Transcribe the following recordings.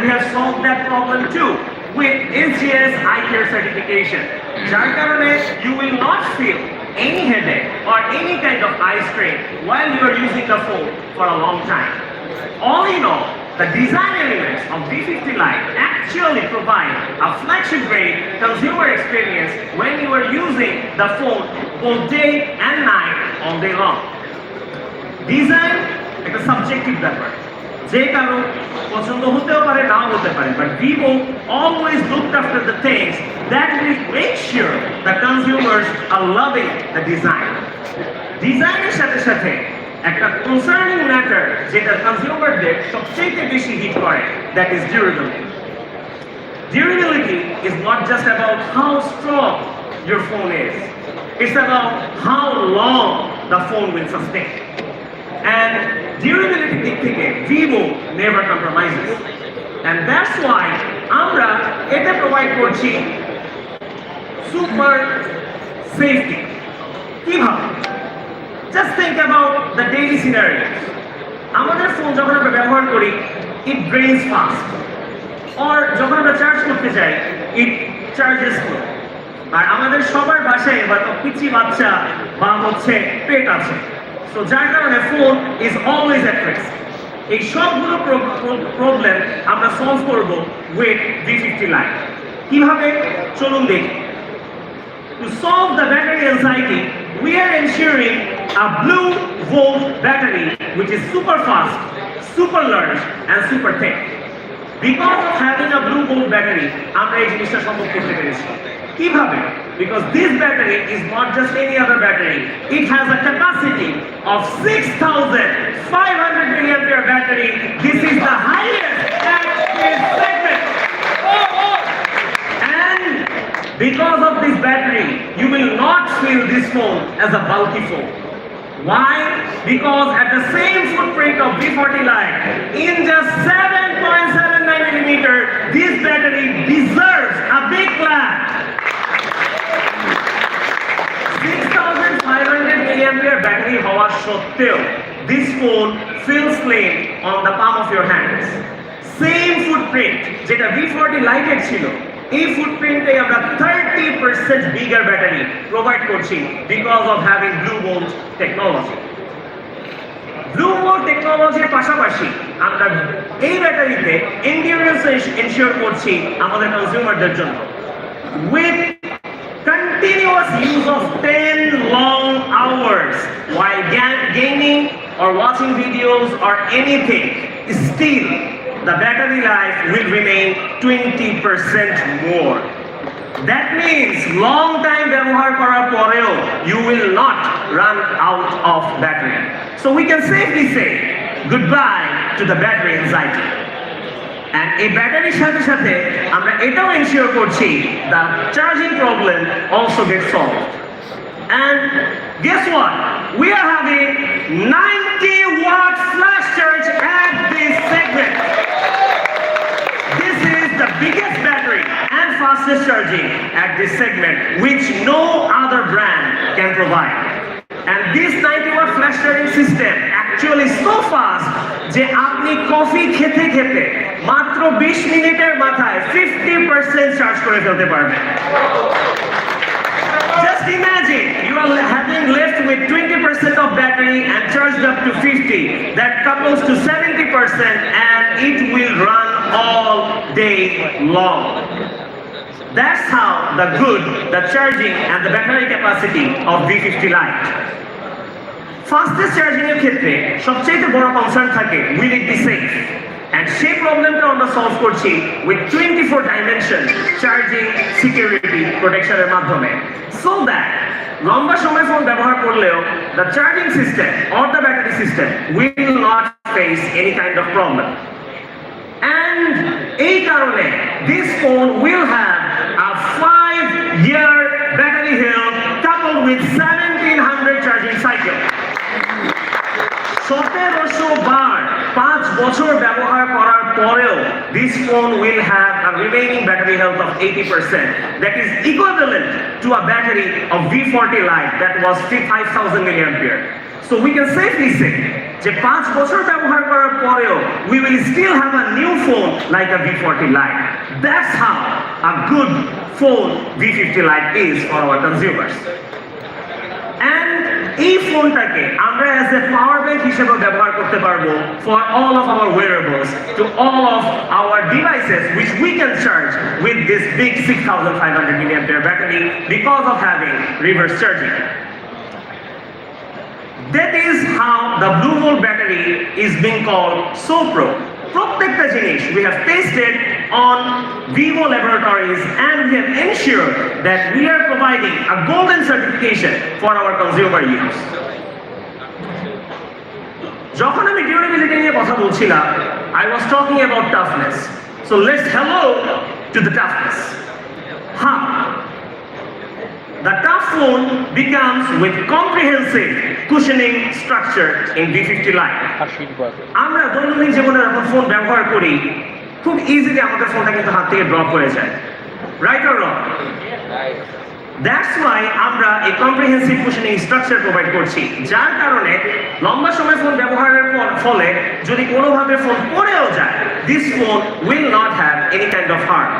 we have solved that problem too with SGS eye care certification. যার কারণে you will not feel any headache or any kind of eye strain while you are using the phone for a long time. All in all, the design elements of V50 Lite actually provide a flagship grade consumer experience when you are using the phone both day and night all day long. Design একটা subjective ব্যাপার যে কারো পছন্দ হতেও পারে নাও হতে পারে but Vivo always look after the things that will make sure the consumers are loving the design ডিজাইনের সাথে সাথে একটা কনসার্নিং ম্যাটার যেটা কনজিউমারদের সবচেয়ে বেশি হিট করে that is durability Durability is not just about how strong your phone is. It's about how long the phone will sustain. And durability দিক থেকে, Vivo never compromises. And that's why আমরা এটা provide করছি super safety কীভাবে? Just think about the daily scenarios আমাদের phone যখন আমরা ব্যবহার করি ইট ড্রেইনস ফাস্ট অর যখন আমরা চার্জ করতে যাই ইট চার্জেস আর আমাদের সবার বাসায় বা পিচি বাচ্চা বা হচ্ছে পেট আছে। সো যার কারণে phone is always at risk এই সবগুলো প্রবলেম আমরা সলভ করব উইথ ভি ফিফটি লাইন কিভাবে চলুন দেখি To solve the battery anxiety, we are ensuring a blue volt battery which is super fast, super large and super thick. Because of having a blue volt battery, আমরা এই জিনিসটা সম্ভব করতে পেরেছি কিভাবে because this battery is not just any other battery it has a capacity of 6500 milliampere battery this is the highest at this segment and because of this battery, you will not feel this phone as a bulky phone. Why? Because at the same footprint of V40 Lite, in just 7.79 millimeter, this battery deserves a big clap. Hundred milliampere battery হওয়া সত্ত্বেও this phone feels plain on the palm of your hands same footprint যেটা V forty ছিল, এই ফুটপ্রিন্টে আমরা thirty percent bigger battery provide করছি because of having blue bolt technology blue bolt টেকনোলজির পাশাপাশি আমরা এই ব্যাটারিতে এন্ডিউরেন্স এনশিওর করছি আমাদের কনজিউমারদের জন্য. With continuous use of 10 long hours while ga- gaming or watching videos or anything, still the battery life will remain 20% more. That means long time ব্যবহার করার পরেও you will not run out of battery. So we can safely say goodbye to the battery anxiety. And এই ব্যাটারির সাথে সাথে আমরা এটাও ensure করছি the charging problem also get solved and guess what we are having ninety watt flash charge at this segment this is the biggest battery and fastest charging at this segment which no other brand can provide and this ninety watt flash charging system actually so fast যে আপনি coffee খেতে খেতে মাত্র 20 মিনিটের মাথায় 50% charge করে ফেলতে পারবেন Just imagine you are having left with 20% of battery and charged up to 50. That couples to 70% and it will run all day long. That's how the good, the charging and the battery capacity of V50 Lite. Fastest charging এর ক্ষেত্রে সবচেয়ে বড় concern থাকে will it be safe and সেই প্রবলেমটা আমরা solve করছি with twenty four dimension charging security প্রোটেকশনের মাধ্যমে সো দ্যাট লম্বা সময় ফোন ব্যবহার করলেও the charging system or the battery system will not face any kind of problem And এই কারণে this phone will have a five year battery health coupled with 1700 সতেরোশো বার পাঁচ বছর ব্যবহার করার পরেও this phone will have a remaining battery health of 80% that is equivalent to a battery of V40 Lite that was 5000 milliampere. So we can safely say যে পাঁচ বছর ব্যবহার করার পরেও we will still have a new phone like a V40 Lite. That's how a good phone V50 Lite is for our consumers. And এই ফোনটাকে আমরা as a power bank হিসেবে ব্যবহার করতে পারবো for all of hour wearables two all of our devices which we can charge with this big 6500 milliampere battery because of having reverse charging. That is how the Blue Volt battery is being called so pro. প্রত্যেকটা জিনিস we have tested on Vivo laboratories and we have ensured that we are providing a golden certification for our consumer use. যখন আমি durability নিয়ে কথা বলছিলাম I was talking about toughness. So let's hello to the toughness. How? The tough phone becomes with comprehensive cushioning structure in V50 Lite. আমরা দৈনন্দিন জীবনে যখন phone ব্যবহার করি খুব ইজিলি আমাদের ফোনটা কিন্তু হাত থেকে ড্রপ হয়ে যায়। Right or wrong that's why আমরা এই কম্প্রিহেন্সিভ কুশনিং স্ট্রাকচার প্রোভাইড করছি। যার কারণে লম্বা সময় ফোন ব্যবহারের পর- ফলে যদি কোনোভাবে ফোন পড়েও যায় this phone will not have any kind of harm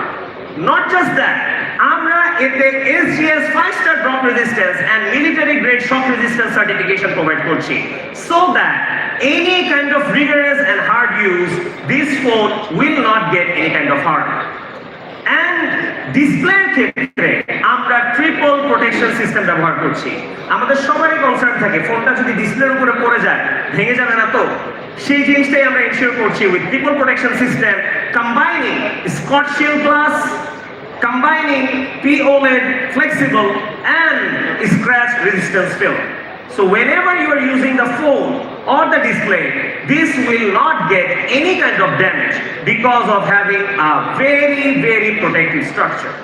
not just that আমরা এতে SGS five star drop resistance and military grade shock resistance certification provide করছি। So that any kind of rigorous and hard use, this phone will not get any kind of harm and ডিসপ্লের ক্ষেত্রে আমরা triple protection system ব্যবহার করছি। আমাদের সবারই concern থাকে ফোনটা যদি ডিসপ্লের উপরে পড়ে যায়, ভেঙে যাবে না তো? সেই জিনিসটাই আমরা ইনশিওর করছি with triple protection system combining Schott shield glass combining POLED flexible and scratch resistance film. So whenever you are using the phone or the display, this will not get any kind of damage because of having a very, very protective structure.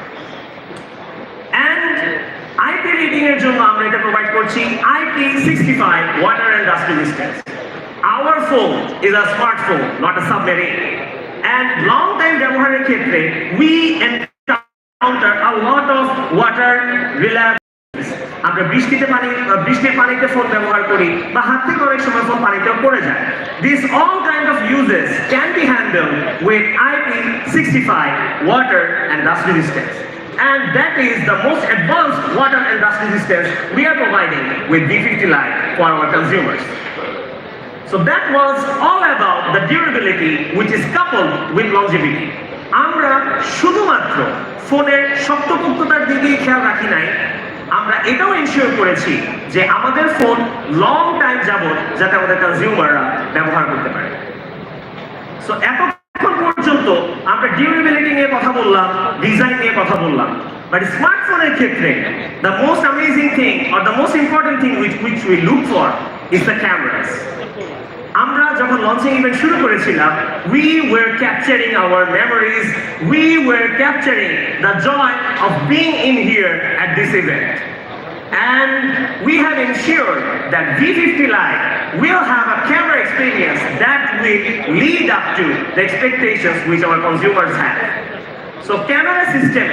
And IP rating এর জন্য আমরা এটা provide করছি IP65 water and dust resistance. Our phone is a smartphone, not a submarine. And long time ব্যবহারের ক্ষেত্রে we encounter a lot of water reliability আমরা বৃষ্টিতে পানি বৃষ্টির পানিতে ফোন ব্যবহার করি বা হাত থেকে অনেক সময় ফোন পানিতেও পড়ে যায় this all kind of uses can be handle with IP sixty five water and dust resistance And that is the most advanced water and dust resistance we are providing with B50 Lite for our consumers. So that was all about the durability, which is coupled with longevity. আমরা শুধুমাত্র ফোনের শক্তপোক্ততার দিকেই খেয়াল রাখি নাই। আমরা এটাও ensure করেছি যে আমাদের ফোন লং টাইম যাবত যাতে আমাদের কনজিউমাররা ব্যবহার করতে পারে। সো এতক্ষণ পর্যন্ত আমরা ডিউরেবিলিটি নিয়ে কথা বললাম ডিজাইন নিয়ে কথা বললাম। বাট স্মার্টফোনের ক্ষেত্রে the most amazing thing or the most important thing which which we look for is the cameras আমরা যখন লঞ্চিং ইভেন্ট শুরু করেছিলাম we were capturing hour memories we were capturing the joy of being in here at this event And we have ensured that V50 Lite will have a camera experience that will lead up to the expectations which our consumers have. So camera system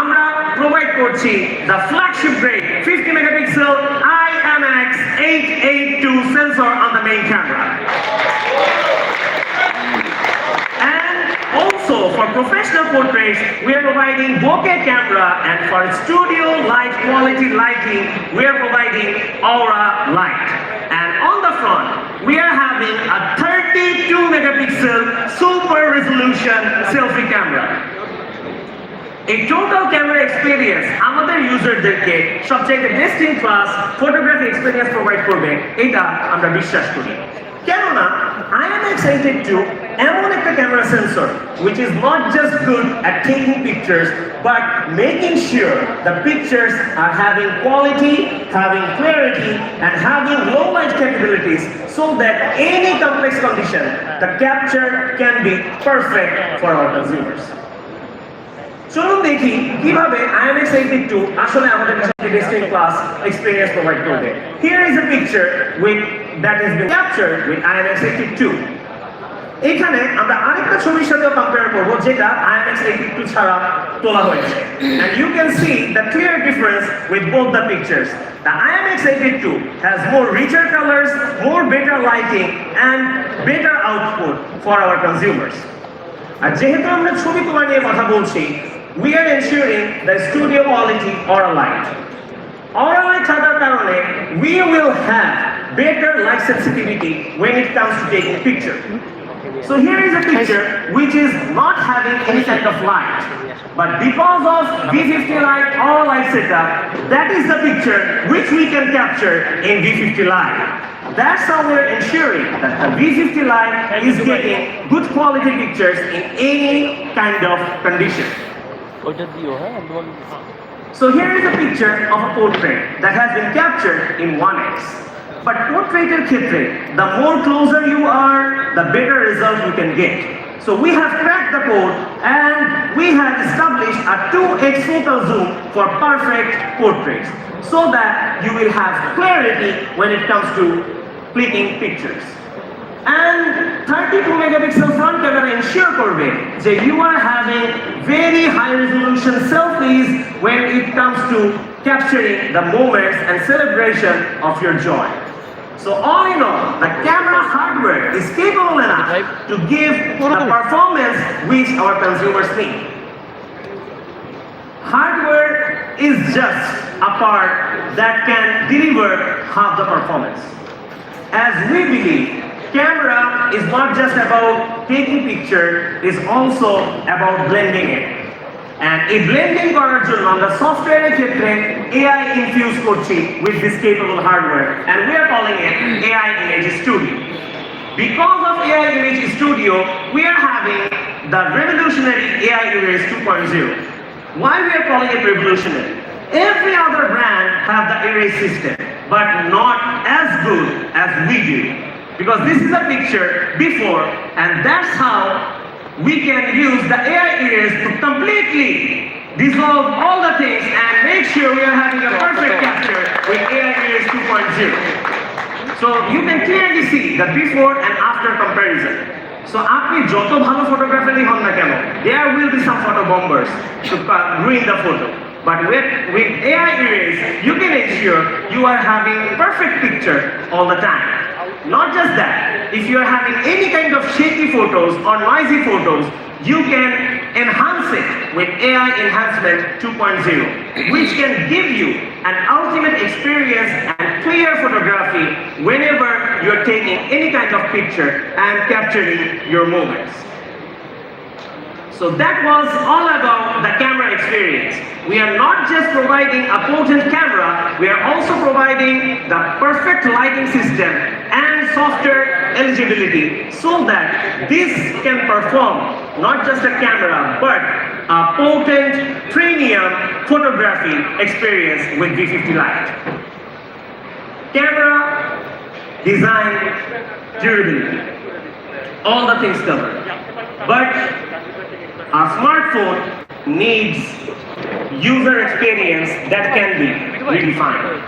আমরা provide করছি the flagship grade 50 megapixel IMX 882 sensor on the main camera. And also for professional portraits, we are providing bokeh camera and for studio light quality lighting, we are providing aura light. And on the front, we are having a 32 megapixel super resolution selfie camera. এই total camera experience আমাদের ইউজারদেরকে সবচেয়ে best in class photography experience provide করবে এটা আমরা বিশ্বাস করি কেননা IMX 882 এমন একটা camera sensor which is not just good at taking pictures but making sure the pictures are having quality, having clarity and having low light capabilities so that any complex condition the capture can be perfect for our consumers. চলুন দেখি কীভাবে IMX 82 আসলে আমাদের কাছে in class experience provide করবে here is a picture with that is been captured with IMX 82 এখানে আমরা আরেকটা ছবির সাথেও কম্পেয়ার করব যেটা IMX 82 ছাড়া তোলা হয়েছে and you can see the clear difference with both the pictures the IMX 82 has more richer colors more better lighting and better output for our consumers আর যেহেতু আমরা ছবি তোলা নিয়ে কথা বলছি we are ensuring the studio quality aura light aura light থাকার কারণে we will have better light sensitivity when it comes to taking picture so here is a picture which is not having any kind of light but because of V50 light aura light setup that is the picture which we can capture in V50 light that's how we're ensuring that the V50 light is getting good quality pictures in any kind of condition. ওইটা দিও হ্যাঁ তোমার So here is a picture of a portrait that has been captured in 1x. But portraited ক্ষেত্রে, the more closer you are, the better result you can get. So we have cracked the code and we have established a 2x focal zoom for perfect portraits so that you will have clarity when it comes to clicking pictures. And 32 megapixel front camera ensure করবে যে you are having very high resolution selfies when it comes to capturing the moments and celebration of your joy. So all in all, the camera hardware is capable enough to give the performance which our consumers need. Hardware is just a part that can deliver half the performance. As we believe, camera is not just about taking picture, it's also about blending it. And এই blending করার জন্য আমরা সফটওয়্যারের ক্ষেত্রে AI infuse করছি with this capable hardware and we are calling it AI Image Studio. Because of AI Image Studio, we are having the revolutionary AI Erase 2.0. Why we are calling it revolutionary? Every other brand have the erase system, but not as good as we do. Because this is a picture before, and that's how we can use the AI erase to completely dissolve all the things and make sure we are having a perfect capture with AI erase 2.0. So you can clearly see the before and after comparison. So আপনি যত ভালো ফটোগ্রাফারই হন না কেন there will be some photo bombers to uh, ruin the photo. But with, with AI erase, you can ensure you are having perfect picture all the time. Not just that, if you are having any kind of shaky photos or noisy photos, you can enhance it with AI Enhancement 2.0, which can give you an ultimate experience and clear photography whenever you're taking any kind of picture and capturing your moments. So that was all about the camera experience. We are not just providing a potent camera, we are also providing the perfect lighting system software eligibility so that this can perform not just a camera but a potent premium photography experience with V50 Lite. Camera, design, durability, all the things covered. But a smartphone needs user experience that can be redefined.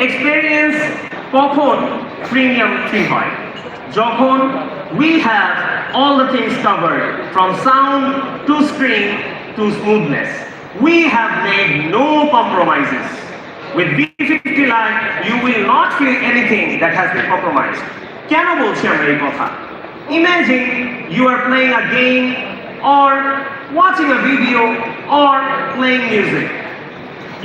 Experience কখন premium feel হয় যখন we have all the things covered from sound to screen to smoothness. We have made no compromises. With V50 Lite, you will not feel anything that has been compromised. কেন বলছি আমরা এই কথা? Imagine you are playing a game or watching a video or playing music.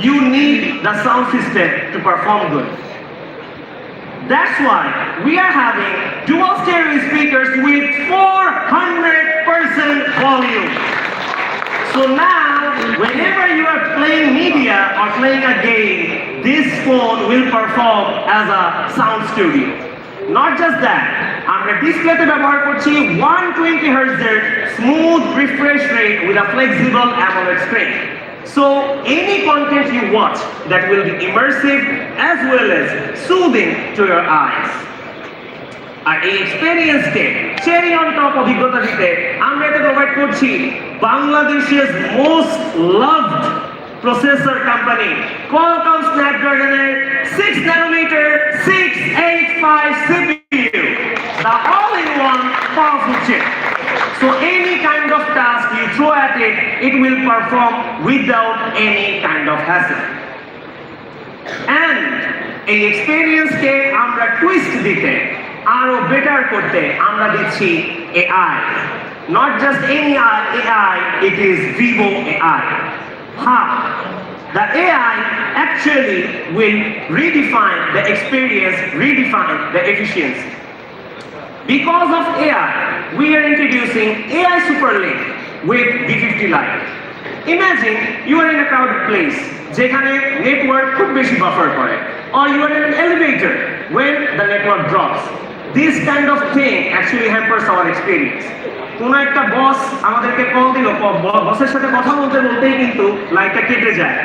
You need the sound system to perform good. That's why we are having dual stereo speakers with 400% volume. So now, whenever you are playing media or playing a game, this phone will perform as a sound studio. Not just that, আমরা ডিসপ্লেতে ব্যবহার করছি 120 Hz এর smooth refresh rate with a flexible AMOLED screen. So any content you watch that will be immersive as well as soothing to your eyes. আর এই এক্সপেরিয়েন্সকে cherry on top অভিজ্ঞতা দিতে আমরা এটা প্রোভাইড করছি বাংলাদেশের most loved processor company Qualcomm Snapdragon throw at it, it will perform without any kind of hassle. And এই এক্সপেরিয়েন্সকে আমরা টুইস্ট দিতে আরো বেটার করতে আমরা দিচ্ছি AI not just any AI it is Vivo AI How? The AI actually will redefine the experience, redefine the efficiency. Because of AI, we are introducing AI Superlink with D50 Lite. Imagine you are in a crowded place, যেখানে network খুব বেশি buffer করে or you are in an elevator when the network drops. This kind of thing actually hampers our experience. কোন একটা বস আমাদেরকে call দিল বসের সাথে কথা বলতে বলতেই কিন্তু লাইটটা কেটে যায়